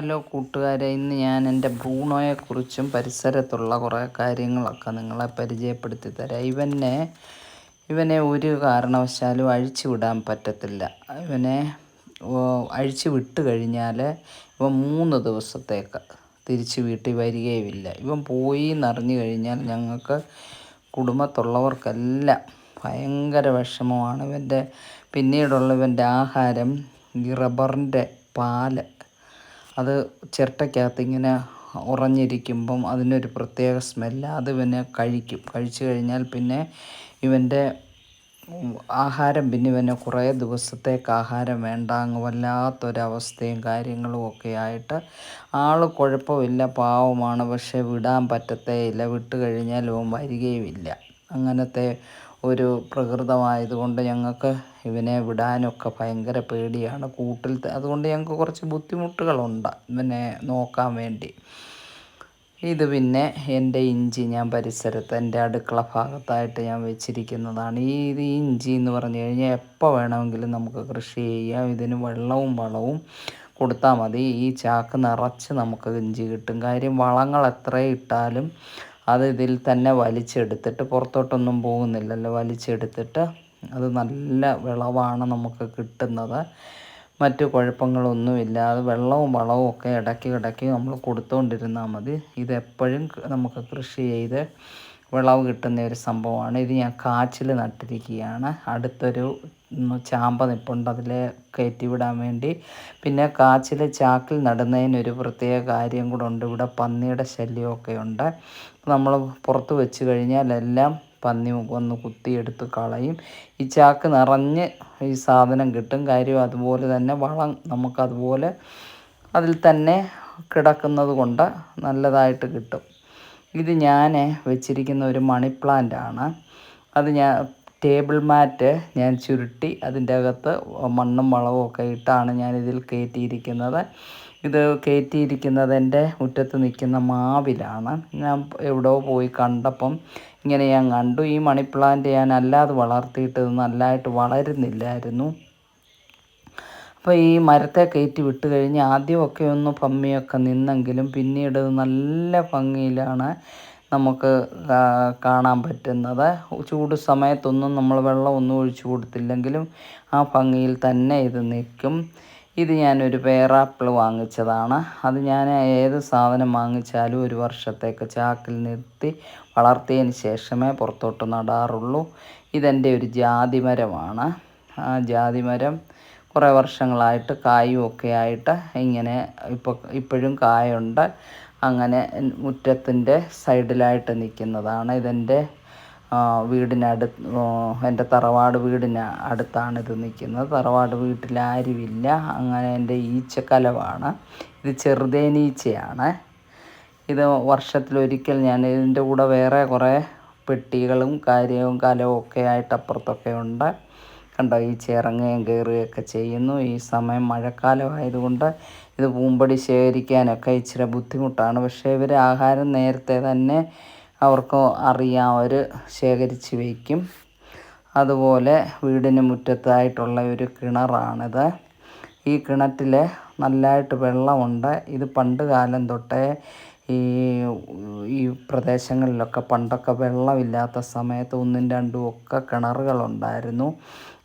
Hello കൂട്ടുകാരെ ഇന്ന് ഞാൻ എന്റെ ബ്രൂണോയെക്കുറിച്ചും പരിസരത്തുള്ള കുറേ കാര്യങ്ങളൊക്കെ നിങ്ങളെ പരിചയപ്പെടുത്തി തരാം. ഇവനെ ഇവനെ ഒരു കാരണവശാലും അഴിച്ചു വിടാൻ പറ്റത്തില്ല. ഇവനെ അഴിച്ചു വിട്ട് കഴിഞ്ഞാൽ ഇവൻ മൂന്ന് ദിവസത്തേക്ക് തിരിച്ച് വീട്ടിൽ വരികയുമില്ല. ഇവൻ പോയി എന്നറിഞ്ഞു കഴിഞ്ഞാൽ ഞങ്ങൾക്ക് കുടുംബത്തുള്ളവർക്കെല്ലാം ഭയങ്കര വിഷമമാണ്. ഇവന്റെ പിന്നീടുള്ള ഇവന്റെ ആഹാരം ഈ റബ്ബറിന്റെ പാൽ അത് ചിരട്ടയ്ക്കകത്ത് ഇങ്ങനെ ഉറഞ്ഞിരിക്കുമ്പം അതിനൊരു പ്രത്യേക സ്മെല്ല് അത് പിന്നെ കഴിക്കും. കഴിച്ചു കഴിഞ്ഞാൽ പിന്നെ ഇവന്റെ ആഹാരം പിന്നെ ഇവന് കുറേ ദിവസത്തേക്ക് ആഹാരം വേണ്ട അങ്ങ് വല്ലാത്തൊരവസ്ഥയും കാര്യങ്ങളും ഒക്കെ ആയിട്ട് ആൾ കുഴപ്പമില്ല പാവമാണ് പക്ഷേ വിടാൻ പറ്റത്തേ ഇല്ല വിട്ട് കഴിഞ്ഞാൽ ഇവൻ വരികയുമില്ല. അങ്ങനത്തെ ഒരു പ്രകൃതമായതുകൊണ്ട് ഞങ്ങൾക്ക് ഇവനെ വിടാനൊക്കെ ഭയങ്കര പേടിയാണ് കൂട്ടിൽ അതുകൊണ്ട് ഞങ്ങൾക്ക് കുറച്ച് ബുദ്ധിമുട്ടുകളുണ്ട് ഇവനെ നോക്കാൻ വേണ്ടി. ഇത് പിന്നെ എന്റെ ഇഞ്ചി ഞാൻ പരിസരത്ത് എന്റെ അടുക്കള ഭാഗത്തായിട്ട് ഞാൻ വെച്ചിരിക്കുന്നതാണ്. ഈ ഇത് ഇഞ്ചി എന്ന് പറഞ്ഞു കഴിഞ്ഞാൽ എപ്പോൾ വേണമെങ്കിലും നമുക്ക് കൃഷി ചെയ്യാം. ഇതിന് വെള്ളവും വളവും കൊടുത്താൽ മതി. ഈ ചാക്ക് നിറച്ച് നമുക്ക് ഇഞ്ചി കിട്ടും. കാര്യം വളങ്ങൾ എത്ര ഇട്ടാലും അത് ഇതിൽ തന്നെ വലിച്ചെടുത്തിട്ട് പുറത്തോട്ടൊന്നും പോകുന്നില്ലല്ലോ. വലിച്ചെടുത്തിട്ട് അത് നല്ല വിളവാണ് നമുക്ക് കിട്ടുന്നത്. മറ്റു കുഴപ്പങ്ങളൊന്നുമില്ലാതെ വെള്ളവും വളവും ഒക്കെ ഇടയ്ക്ക് ഇടയ്ക്ക് നമ്മൾ കൊടുത്തുകൊണ്ടിരുന്നാൽ മതി. ഇതെപ്പോഴും നമുക്ക് കൃഷി ചെയ്ത് വിളവ് കിട്ടുന്ന ഒരു സംഭവമാണ്. ഇത് ഞാൻ കാച്ചിൽ നട്ടിരിക്കുകയാണ്. അടുത്തൊരു ചാമ്പ നിപ്പുണ്ട്. അതിൽ കയറ്റി വിടാൻ വേണ്ടി. പിന്നെ കാച്ചിൽ ചാക്കിൽ നടുന്നതിനൊരു പ്രത്യേക കാര്യം കൂടെ ഉണ്ട്. ഇവിടെ പന്നിയുടെ ശല്യമൊക്കെ ഉണ്ട്. നമ്മൾ പുറത്ത് വെച്ച് കഴിഞ്ഞാൽ എല്ലാം പന്നി വന്ന് കുത്തിയെടുത്ത് കളയും. ഈ ചാക്ക് നിറഞ്ഞ് ഈ സാധനം കിട്ടും. കാര്യം അതുപോലെ തന്നെ വളം നമുക്കതുപോലെ അതിൽ തന്നെ കിടക്കുന്നത് കൊണ്ട് നല്ലതായിട്ട് കിട്ടും. ഇത് ഞാൻ വെച്ചിരിക്കുന്ന ഒരു മണി പ്ലാന്റ് ആണ് അത് ഞാൻ ടേബിൾ മാറ്റ് ഞാൻ ചുരുട്ടി അതിന്റെ അകത്ത് മണ്ണും വളവും ഒക്കെ ഇട്ടാണ് ഞാനിതിൽ കയറ്റിയിരിക്കുന്നത്. ഇത് കയറ്റിയിരിക്കുന്നത് എന്റെ മുറ്റത്ത് നിൽക്കുന്ന മാവിലാണ്. ഞാൻ എവിടെയോ പോയി കണ്ടപ്പം ഇങ്ങനെ ഞാൻ കണ്ടു. ഈ മണി പ്ലാന്റ് ഞാൻ അല്ലാതെ വളർത്തിയിട്ട് നല്ലതായിട്ട് വളരുന്നില്ലായിരുന്നു. അപ്പോൾ ഈ മരത്തെ കയറ്റി വിട്ട് കഴിഞ്ഞ് ആദ്യമൊക്കെ ഒന്ന് പമ്മിയൊക്കെ നിന്നെങ്കിലും പിന്നീട് നല്ല ഭംഗിയിലാണ് നമുക്ക് കാണാൻ പറ്റുന്നത്. ചൂട് സമയത്തൊന്നും നമ്മൾ വെള്ളമൊന്നും ഒഴിച്ചു കൊടുത്തില്ലെങ്കിലും ആ ഭംഗിയിൽ തന്നെ ഇത് നിൽക്കും. ഇത് ഞാനൊരു പേറാപ്പിൾ വാങ്ങിച്ചതാണ്. അത് ഞാൻ ഏത് സാധനം വാങ്ങിച്ചാലും ഒരു വർഷത്തേക്ക് ചാക്കിൽ നിർത്തി വളർത്തിയതിന് ശേഷമേ പുറത്തോട്ട് നടാറുള്ളൂ. ഇതെന്റെ ഒരു ജാതിമരമാണ്. ആ ജാതിമരം കുറേ വർഷങ്ങളായിട്ട് കായും ഒക്കെ ആയിട്ട് ഇങ്ങനെ ഇപ്പോൾ ഇപ്പോഴും കായുണ്ട്. അങ്ങനെ മുറ്റത്തിന്റെ സൈഡിലായിട്ട് നിൽക്കുന്നതാണ്. ഇതെന്റെ വീടിനടു എന്റെ തറവാട് വീടിന് അടുത്താണ് ഇത് നിൽക്കുന്നത്. തറവാട് വീട്ടിൽ ആരുമില്ല. അങ്ങനെ എന്റെ ഈച്ചക്കലവാണ്. ഇത് ചെറുതേനീച്ചയാണ്. ഇത് വർഷത്തിലൊരിക്കൽ ഞാൻ ഇതിന്റെ കൂടെ വേറെ കുറേ പെട്ടികളും കാര്യവും കലവും ഒക്കെ ആയിട്ട് അപ്പുറത്തൊക്കെ ഉണ്ട്. കണ്ടോ ഈ ചിറങ്ങുകയും കയറുകയൊക്കെ ചെയ്യുന്നു. ഈ സമയം മഴക്കാലമായതുകൊണ്ട് ഇത് പൂമ്പടി ശേഖരിക്കാനൊക്കെ ഇച്ചിരി ബുദ്ധിമുട്ടാണ്. പക്ഷേ ഇവർ ആഹാരം നേരത്തെ തന്നെ അവർക്ക് അറിയാം അവർ ശേഖരിച്ച് വയ്ക്കും. അതുപോലെ വീടിന് മുറ്റത്തായിട്ടുള്ള ഒരു കിണറാണിത്. ഈ കിണറ്റിൽ നല്ലതായിട്ട് വെള്ളമുണ്ട്. ഇത് പണ്ട് കാലം തൊട്ടേ ഈ ഈ പ്രദേശങ്ങളിലൊക്കെ പണ്ടൊക്കെ വെള്ളമില്ലാത്ത സമയത്ത് ഒന്നും രണ്ടും ഒക്കെ കിണറുകളുണ്ടായിരുന്നു.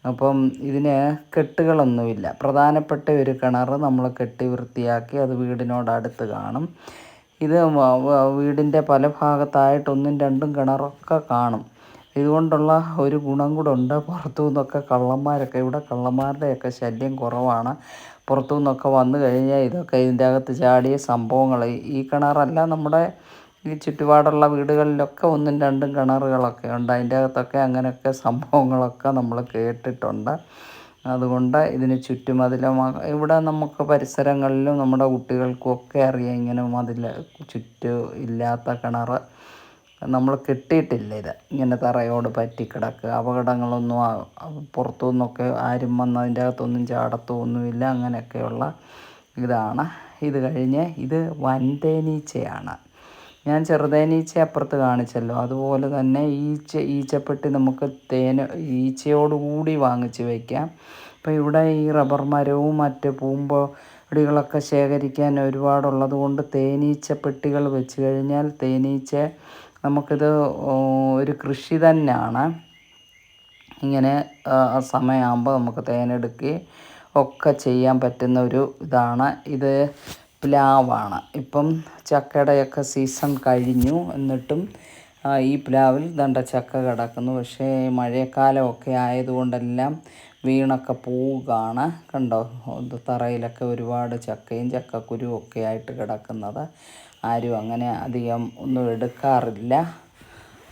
അപ്പം ഇതിന് കെട്ടുകളൊന്നുമില്ല. പ്രധാനപ്പെട്ട ഒരു കിണർ നമ്മൾ കെട്ടി വൃത്തിയാക്കി അത് വീടിനോടടുത്ത് കാണും. ഇത് വീടിന്റെ പല ഭാഗത്തായിട്ട് ഒന്നും രണ്ടും കിണറൊക്കെ കാണും. ഇതുകൊണ്ടുള്ള ഒരു ഗുണം കൂടെ ഉണ്ട്. പുറത്തു നിന്നൊക്കെ കള്ളന്മാരൊക്കെ ഇവിടെ കള്ളന്മാരുടെയൊക്കെ ശല്യം കുറവാണ്. പുറത്തു നിന്നൊക്കെ വന്നു കഴിഞ്ഞാൽ ഇതൊക്കെ ഇതിന്റെ അകത്ത് ചാടിയ സംഭവങ്ങൾ ഈ കിണറല്ല നമ്മുടെ ഈ ചുറ്റുപാടുള്ള വീടുകളിലൊക്കെ ഒന്നും രണ്ടും കിണറുകളൊക്കെ ഉണ്ട്. അതിന്റെ അകത്തൊക്കെ അങ്ങനെയൊക്കെ സംഭവങ്ങളൊക്കെ നമ്മൾ കേട്ടിട്ടുണ്ട്. അതുകൊണ്ട് ഇതിന് ചുറ്റുമതിലും ഇവിടെ നമുക്ക് പരിസരങ്ങളിലും നമ്മുടെ കുട്ടികൾക്കൊക്കെ അറിയാം ഇങ്ങനെ മതിൽ ചുറ്റും ഇല്ലാത്ത കിണർ നമ്മൾ കിട്ടിയിട്ടില്ല ഇത്. ഇങ്ങനെ തറയോട് പറ്റി കിടക്കുക. അപകടങ്ങളൊന്നും പുറത്തു നിന്നൊക്കെ ആരും വന്ന് അതിന്റെ അകത്തൊന്നും ചാടത്തൊന്നുമില്ല അങ്ങനെയൊക്കെയുള്ള ഇതാണ്. ഇത് കഴിഞ്ഞ് ഇത് വൻതേനീച്ചയാണ്. ഞാൻ ചെറുതേനീച്ച അപ്പുറത്ത് കാണിച്ചല്ലോ. അതുപോലെ തന്നെ ഈച്ച ഈച്ചപ്പെട്ടി നമുക്ക് തേന് ഈച്ചയോടുകൂടി വാങ്ങിച്ച് വയ്ക്കാം ഇപ്പോൾ ഇവിടെ ഈ റബ്ബർ മരവും മറ്റ് പൂമ്പോ പൊടികളൊക്കെ ശേഖരിക്കാൻ ഒരുപാടുള്ളത് കൊണ്ട് തേനീച്ച പെട്ടികൾ വെച്ച് കഴിഞ്ഞാൽ തേനീച്ച നമുക്കിത് ഒരു കൃഷി തന്നെയാണ് ഇങ്ങനെ സമയമാകുമ്പോൾ നമുക്ക് തേനെടുക്കുകയും ഒക്കെ ചെയ്യാൻ പറ്റുന്ന ഒരു ഇതാണ്. ഇത് പ്ലാവാണ്. ഇപ്പം ചക്കയുടെയൊക്കെ സീസൺ കഴിഞ്ഞു. എന്നിട്ടും ഈ പ്ലാവിൽ ദണ്ട ചക്ക കിടക്കുന്നു. പക്ഷേ മഴക്കാലമൊക്കെ ആയതുകൊണ്ടെല്ലാം വീണൊക്കെ പോവുകയാണ്. കണ്ടോ? തറയിലൊക്കെ ഒരുപാട് ചക്കയും ചക്കക്കുരുവും ഒക്കെ ആയിട്ട് കിടക്കുന്നത്. ആരും അങ്ങനെ അധികം ഒന്നും എടുക്കാറില്ല.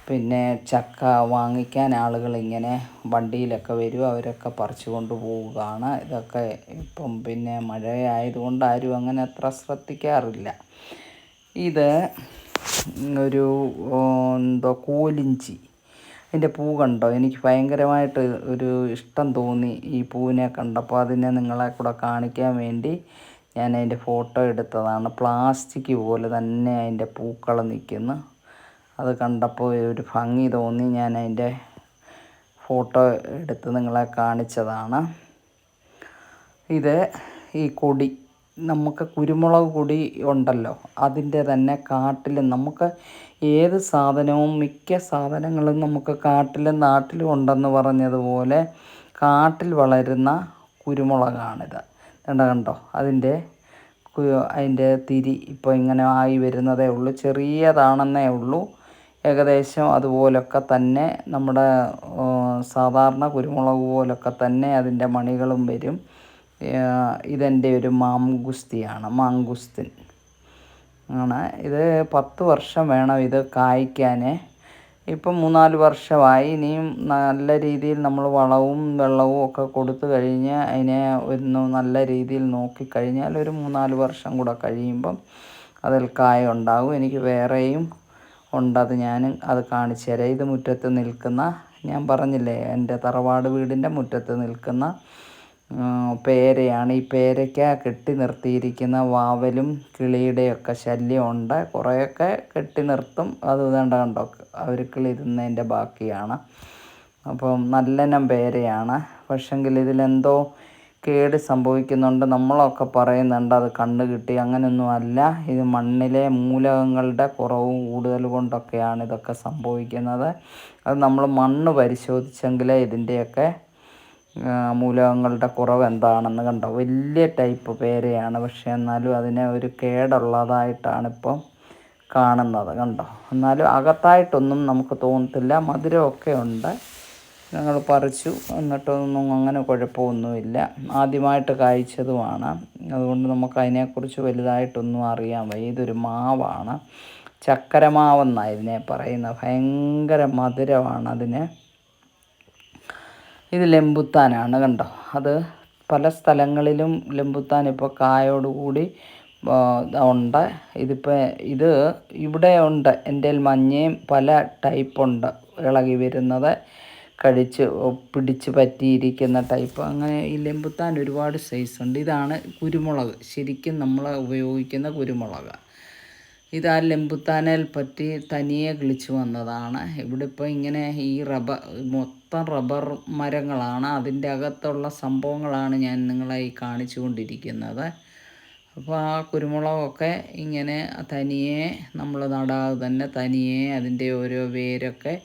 പിന്നെ ചക്ക വാങ്ങിക്കാൻ ആളുകൾ ഇങ്ങനെ വണ്ടിയിലൊക്കെ വരും അവരൊക്കെ പറിച്ചു കൊണ്ട് പോവുകയാണ്. ഇതൊക്കെ ഇപ്പം പിന്നെ മഴയായതുകൊണ്ട് ആരും അങ്ങനെ അത്ര ശ്രദ്ധിക്കാറില്ല. ഇത് ഒരു എന്തോ കോലിഞ്ചി. അതിന്റെ പൂ കണ്ടോ? എനിക്ക് ഭയങ്കരമായിട്ട് ഒരു ഇഷ്ടം തോന്നി ഈ പൂവിനെ കണ്ടപ്പോൾ. അതിനെ നിങ്ങളെ കൂടെ കാണിക്കാൻ വേണ്ടി ഞാൻ അതിന്റെ ഫോട്ടോ എടുത്തതാണ്. പ്ലാസ്റ്റിക് പോലെ തന്നെ അതിന്റെ പൂക്കൾ നിൽക്കുന്നു. അത് കണ്ടപ്പോൾ ഒരു ഭംഗി തോന്നി. ഞാൻ അതിന്റെ ഫോട്ടോ എടുത്ത് നിങ്ങളെ കാണിച്ചതാണ്. ഇത് ഈ കൊടി നമുക്ക് കുരുമുളക് പൊടി ഉണ്ടല്ലോ അതിന്റെ തന്നെ കാട്ടിൽ നമുക്ക് ഏത് സാധനവും മിക്ക സാധനങ്ങളും നമുക്ക് കാട്ടിലും നാട്ടിലും ഉണ്ടെന്ന് പറഞ്ഞതുപോലെ കാട്ടിൽ വളരുന്ന കുരുമുളകാണിത്. കണ്ടോ കണ്ടോ? അതിന്റെ അതിന്റെ തിരി ഇപ്പോൾ ഇങ്ങനെ ആയി വരുന്നതേ ഉള്ളൂ ചെറിയതാണെന്നേ ഉള്ളൂ. ഏകദേശം അതുപോലൊക്കെ തന്നെ നമ്മുടെ സാധാരണ കുരുമുളക് പോലൊക്കെ തന്നെ അതിന്റെ മണികളും വരും. ഇതെന്റെ ഒരു മാംഗുസ്തിയാണ് മാങ്കുസ്തിൻ ആണ്. ഇത് പത്ത് വർഷം വേണം ഇത് കായ്ക്കാൻ ഇപ്പം മൂന്നാൽ വർഷമായി. ഇനിയും നല്ല രീതിയിൽ നമ്മൾ വളവും വെള്ളവും ഒക്കെ കൊടുത്തു കഴിഞ്ഞ് അതിനെ ഒന്ന് നല്ല രീതിയിൽ നോക്കിക്കഴിഞ്ഞാൽ ഒരു മൂന്നാൽ വർഷം കൂടെ കഴിയുമ്പം അതിൽ കായ ഉണ്ടാകും. എനിക്ക് വേറെയും ഉണ്ടത് ഞാൻ അത് കാണിച്ചു തരാം. ഇത് മുറ്റത്ത് നിൽക്കുന്ന ഞാൻ പറഞ്ഞില്ലേ എന്റെ തറവാട് വീടിന്റെ മുറ്റത്ത് നിൽക്കുന്ന പേരയാണ്. ഈ പേരയ്ക്ക കെട്ടി നിർത്തിയിരിക്കുന്ന വാവലും കിളിയുടെയൊക്കെ ശല്യമുണ്ട്. കുറേയൊക്കെ കെട്ടി നിർത്തും. അത് വേണ്ട കണ്ടോ അവർ കിളിരുന്നതിന്റെ ബാക്കിയാണ്. അപ്പം നല്ലനം പേരയാണ്. പക്ഷെങ്കിൽ ഇതിലെന്തോ കേട് സംഭവിക്കുന്നുണ്ട്. നമ്മളൊക്കെ പറയുന്നുണ്ട് അത് കണ്ണ് കിട്ടി. അങ്ങനെയൊന്നും അല്ല. ഇത് മണ്ണിലെ മൂലകങ്ങളുടെ കുറവും കൂടുതൽ കൊണ്ടൊക്കെയാണ് ഇതൊക്കെ സംഭവിക്കുന്നത്. അത് നമ്മൾ മണ്ണ് പരിശോധിച്ചെങ്കിലേ ഇതിന്റെയൊക്കെ മൂലകങ്ങളുടെ കുറവ് എന്താണെന്ന് കണ്ടോ. വലിയ ടൈപ്പ് പേരയാണ്. പക്ഷേ എന്നാലും അതിനെ ഒരു കേടുള്ളതായിട്ടാണ് ഇപ്പം കാണുന്നത് കണ്ടോ. എന്നാലും അകത്തായിട്ടൊന്നും നമുക്ക് തോന്നത്തില്ല. മധുരമൊക്കെ ഉണ്ട്. ഞങ്ങൾ പറിച്ചു. എന്നിട്ടൊന്നും അങ്ങനെ കുഴപ്പമൊന്നുമില്ല. ആദ്യമായിട്ട് കായ്ച്ചതുമാണ്. അതുകൊണ്ട് നമുക്ക് അതിനെക്കുറിച്ച് വലുതായിട്ടൊന്നും അറിയാൻ വയ്യ. ഇതൊരു മാവാണ്. ചക്കരമാവെന്നാണ് ഇതിനെ പറയുന്നത്. ഭയങ്കര മധുരമാണ് അതിന്. ഇത് ലെമ്പുത്താനാണ് കണ്ടോ? അത് പല സ്ഥലങ്ങളിലും ലെമ്പുത്താൻ ഇപ്പോൾ കായോടുകൂടി ഉണ്ട്. ഇതിപ്പോൾ ഇത് ഇവിടെ ഉണ്ട് എന്റെ മഞ്ഞയും പല ടൈപ്പുണ്ട് ഇളകി വരുന്നത്. കഴിച്ച് പിടിച്ച് പറ്റിയിരിക്കുന്ന ടൈപ്പ് അങ്ങനെ ഈ ലെമ്പുത്താൻ ഒരുപാട് സൈസ് ഉണ്ട്. ഇതാണ് കുരുമുളക്. ശരിക്കും നമ്മൾ ഉപയോഗിക്കുന്ന കുരുമുളക്. ഇത് ആ ലെമ്പുത്താനെ പറ്റി തനിയെ കിളിച്ച് വന്നതാണ്. ഇവിടെ ഇപ്പോൾ ഇങ്ങനെ ഈ റബ്ബർ മൊത്തം റബ്ബർ മരങ്ങളാണ്. അതിന്റെ അകത്തുള്ള സംഭവങ്ങളാണ് ഞാൻ നിങ്ങളെ ഈ കാണിച്ചു കൊണ്ടിരിക്കുന്നത് അപ്പോൾ ആ കുരുമുളകൊക്കെ ഇങ്ങനെ തനിയെ നമ്മൾ നടാതെ തന്നെ തനിയെ അതിന്റെ ഓരോ വേരൊക്കെ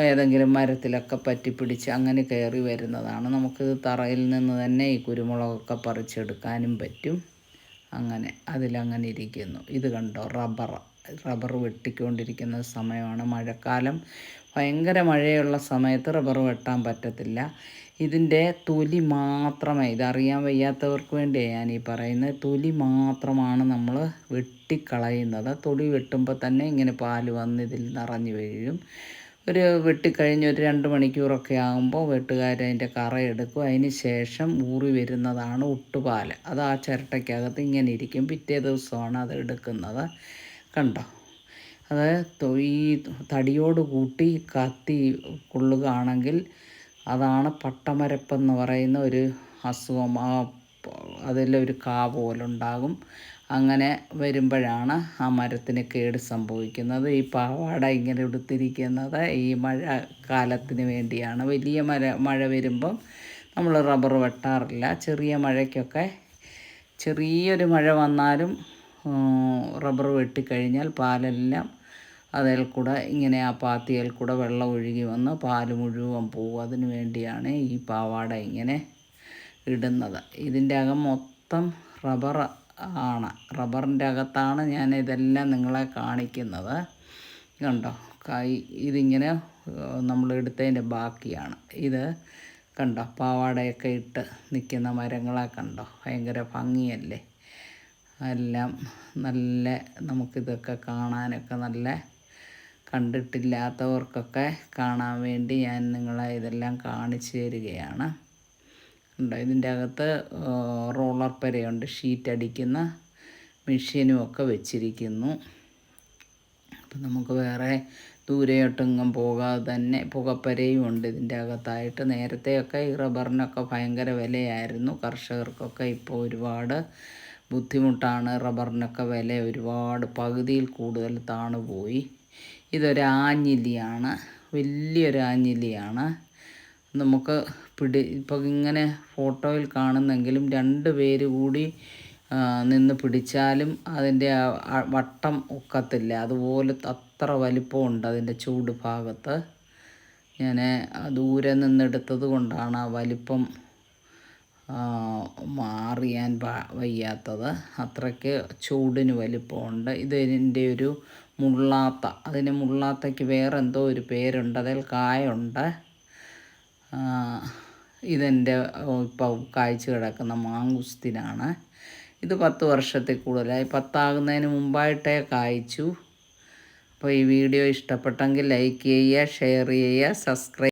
ഏതെങ്കിലും മരത്തിലൊക്കെ പറ്റി പിടിച്ച് അങ്ങനെ കയറി വരുന്നതാണ്. നമുക്ക് തറയിൽ നിന്ന് തന്നെ ഈ കുരുമുളകൊക്കെ പറിച്ചെടുക്കാനും പറ്റും. അങ്ങനെ അതിലങ്ങനെ ഇരിക്കുന്നു. ഇത് കണ്ടോ? റബ്ബർ. റബ്ബർ വെട്ടിക്കൊണ്ടിരിക്കുന്ന സമയമാണ് മഴക്കാലം. ഭയങ്കര മഴയുള്ള സമയത്ത് റബ്ബർ വെട്ടാൻ പറ്റത്തില്ല. ഇതിന്റെ തൊലി മാത്രമേ ഇതറിയാൻ വയ്യാത്തവർക്ക് വേണ്ടിയാണ് ഞാൻ ഈ പറയുന്നത് തൊലി മാത്രമാണ് നമ്മൾ വെട്ടിക്കളയുന്നത്. തൊലി വെട്ടുമ്പോൾ തന്നെ ഇങ്ങനെ പാൽ വന്ന് ഇതിൽ നിറഞ്ഞു വീഴും. ഒരു വെട്ടിക്കഴിഞ്ഞ് ഒരു രണ്ട് മണിക്കൂറൊക്കെ ആകുമ്പോൾ വെട്ടുകാർ അതിന്റെ കറയെടുക്കും അതിന് ശേഷം ഊറി വരുന്നതാണ് ഒട്ടുപാൽ അത് ആ ചിരട്ടയ്ക്കകത്ത് ഇങ്ങനെ ഇരിക്കും. പിറ്റേ ദിവസമാണ് അത് എടുക്കുന്നത്. കണ്ടോ? അത് ഈ തടിയോട് കൂട്ടി കത്തി കൊള്ളുകയാണെങ്കിൽ അതാണ് പട്ടമരപ്പെന്ന് പറയുന്ന ഒരു അസുഖം. അതിലൊരു കാ പോലുണ്ടാകും. അങ്ങനെ വരുമ്പോഴാണ് ആ മരത്തിന് കേട് സംഭവിക്കുന്നത്. ഈ പാവാട ഇങ്ങനെ എടുത്തിരിക്കുന്നത് ഈ മഴ കാലത്തിന് വേണ്ടിയാണ്. വലിയ മര മഴ വരുമ്പം നമ്മൾ റബ്ബർ വെട്ടാറില്ല. ചെറിയ മഴയ്ക്കൊക്കെ ചെറിയൊരു മഴ വന്നാലും റബ്ബർ വെട്ടിക്കഴിഞ്ഞാൽ പാലെല്ലാം അതിൽ കൂടെ ഇങ്ങനെ ആ പാത്തിയിൽ കൂടെ വെള്ളം ഒഴുകി വന്ന് പാൽ മുഴുവൻ പോകും അതിന് വേണ്ടിയാണ് ഈ പാവാട ഇങ്ങനെ ഇടുന്നത്. ഇതിന്റെ അകം മൊത്തം റബ്ബർ ആണ്. റബ്ബറിന്റെ അകത്താണ് ഞാൻ ഇതെല്ലാം നിങ്ങളെ കാണിക്കുന്നത്. കണ്ടോ? കൈ ഇതിങ്ങനെ നമ്മൾ എടുത്തതിന്റെ ബാക്കിയാണ്. ഇത് കണ്ടോ? പാവാടയൊക്കെ ഇട്ട് നിൽക്കുന്ന മരങ്ങളെ കണ്ടോ? ഭയങ്കര ഭംഗിയല്ലേ? എല്ലാം നല്ല നമുക്കിതൊക്കെ കാണാനൊക്കെ നല്ല കണ്ടിട്ടില്ലാത്തവർക്കൊക്കെ കാണാൻ വേണ്ടി ഞാൻ നിങ്ങളെ ഇതെല്ലാം കാണിച്ചു തരികയാണ്. ഉണ്ടോ. ഇതിന്റെ അകത്ത് റോളർ പരയുണ്ട്. ഷീറ്റ് അടിക്കുന്ന മെഷീനും ഒക്കെ വെച്ചിരിക്കുന്നു. അപ്പം നമുക്ക് വേറെ ദൂരെയോട്ടെങ്ങും പോകാതെ തന്നെ പുകപ്പരയും ഉണ്ട്. ഇതിന്റെ അകത്തായിട്ട് നേരത്തെയൊക്കെ ഈ റബ്ബറിനൊക്കെ ഭയങ്കര വിലയായിരുന്നു. കർഷകർക്കൊക്കെ ഇപ്പോൾ ഒരുപാട് ബുദ്ധിമുട്ടാണ്. റബ്ബറിനൊക്കെ വില ഒരുപാട് പകുതിയിൽ കൂടുതൽ താണുപോയി. ഇതൊരു ആഞ്ഞിലിയാണ്. വലിയൊരു ആഞ്ഞിലിയാണ്. നമുക്ക് പിടി ഇപ്പോൾ ഇങ്ങനെ ഫോട്ടോയിൽ കാണുന്നെങ്കിലും രണ്ട് പേര് കൂടി നിന്ന് പിടിച്ചാലും അതിന്റെ വട്ടം ഒക്കത്തില്ല. അതുപോലെ അത്ര വലിപ്പമുണ്ട് അതിന്റെ ചൂട് ഭാഗത്ത്. ഞാൻ ദൂരെ നിന്നെടുത്തത് കൊണ്ടാണ് ആ വലിപ്പം മാറിയാൻ വയ്യാത്തത്. അത്രയ്ക്ക് ചൂടിന് വലിപ്പമുണ്ട്. ഇതിന്റെ ഒരു മുള്ളാത്ത അതിന് മുള്ളാത്തയ്ക്ക് വേറെ എന്തോ ഒരു പേരുണ്ട്. അതിൽ കായുണ്ട്. ഇതെന്റെ ഇപ്പോൾ കായ്ച്ചു കിടക്കുന്ന മാങ്കുസ്തിനാണ്. ഇത് പത്ത് വർഷത്തിൽ കൂടുതലായി. പത്താകുന്നതിന് മുമ്പായിട്ടേ കായ്ച്ചു. അപ്പോൾ ഈ വീഡിയോ ഇഷ്ടപ്പെട്ടെങ്കിൽ ലൈക്ക് ചെയ്യുക ഷെയർ ചെയ്യുക സബ്സ്ക്രൈബ്